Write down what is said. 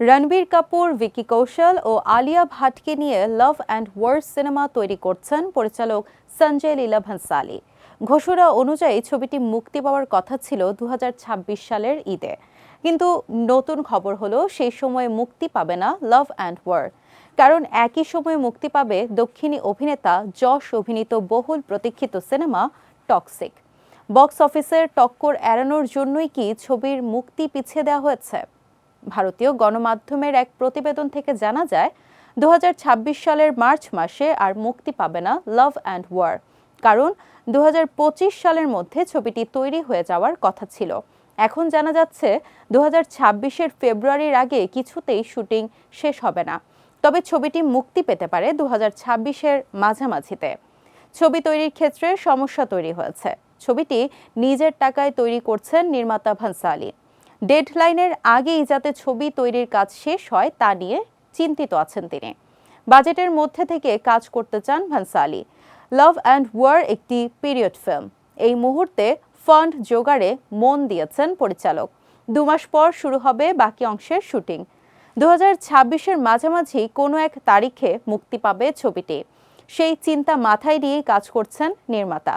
রণবীর কাপুর, ভিকি কৌশল ও আলিয়া ভাটকে নিয়ে লাভ and war cinema তৈরি করছেন পরিচালক সঞ্জয় লীলা ভানসালি ঘোষণা অনুযায়ী ছবিটি মুক্তি পাওয়ার কথা ছিল দু হাজার ছাব্বিশ সালের ঈদে। কিন্তু নতুন খবর হলো, সেই সময়ে মুক্তি পাবে না লাভ অ্যান্ড ওয়ার কারণ একই সময়ে মুক্তি পাবে দক্ষিণী অভিনেতা যশ অভিনীত বহুল প্রতীক্ষিত সিনেমা টক্সিক বক্স অফিসের টক্কর এড়ানোর জন্যই কি ছবির মুক্তি পিছিয়ে দেওয়া হয়েছে? ভারতীয় গণমাধ্যমের এক প্রতিবেদন থেকে জানা যায় দু হাজার ছাব্বিশ সালের মার্চ মাসে আর মুক্তি পাবে না লাভ অ্যান্ড ওয়ার কারণ দু হাজার পঁচিশ সালের মধ্যে ছবিটি তৈরি হয়ে যাওয়ার কথা ছিল। এখন জানা যাচ্ছে দু এর ফেব্রুয়ারির আগে কিছুতেই শুটিং শেষ হবে না। তবে ছবিটি মুক্তি পেতে পারে দু এর মাঝামাঝিতে। ছবি তৈরির ক্ষেত্রে সমস্যা তৈরি হয়েছে। ছবিটি নিজের টাকায় তৈরি করছেন নির্মাতা ভানসালি ডেডলাইনের আগেই যাতে ছবি তৈরির কাজ শেষ হয় তা নিয়ে চিন্তিত আছেন তিনি। বাজেটের মধ্যে থেকে কাজ করতে চান ভানসালি লাভ অ্যান্ড ওয়ার একটি পিরিয়ড ফিল্ম এই মুহূর্তে ফান্ড জোগাড়ে মন দিয়েছেন পরিচালক। দু মাস পর শুরু হবে বাকি অংশের শুটিং। দু হাজার ছাব্বিশের মাঝামাঝি কোনো এক তারিখে মুক্তি পাবে ছবিটি। সেই চিন্তা মাথায় নিয়েই কাজ করছেন নির্মাতা।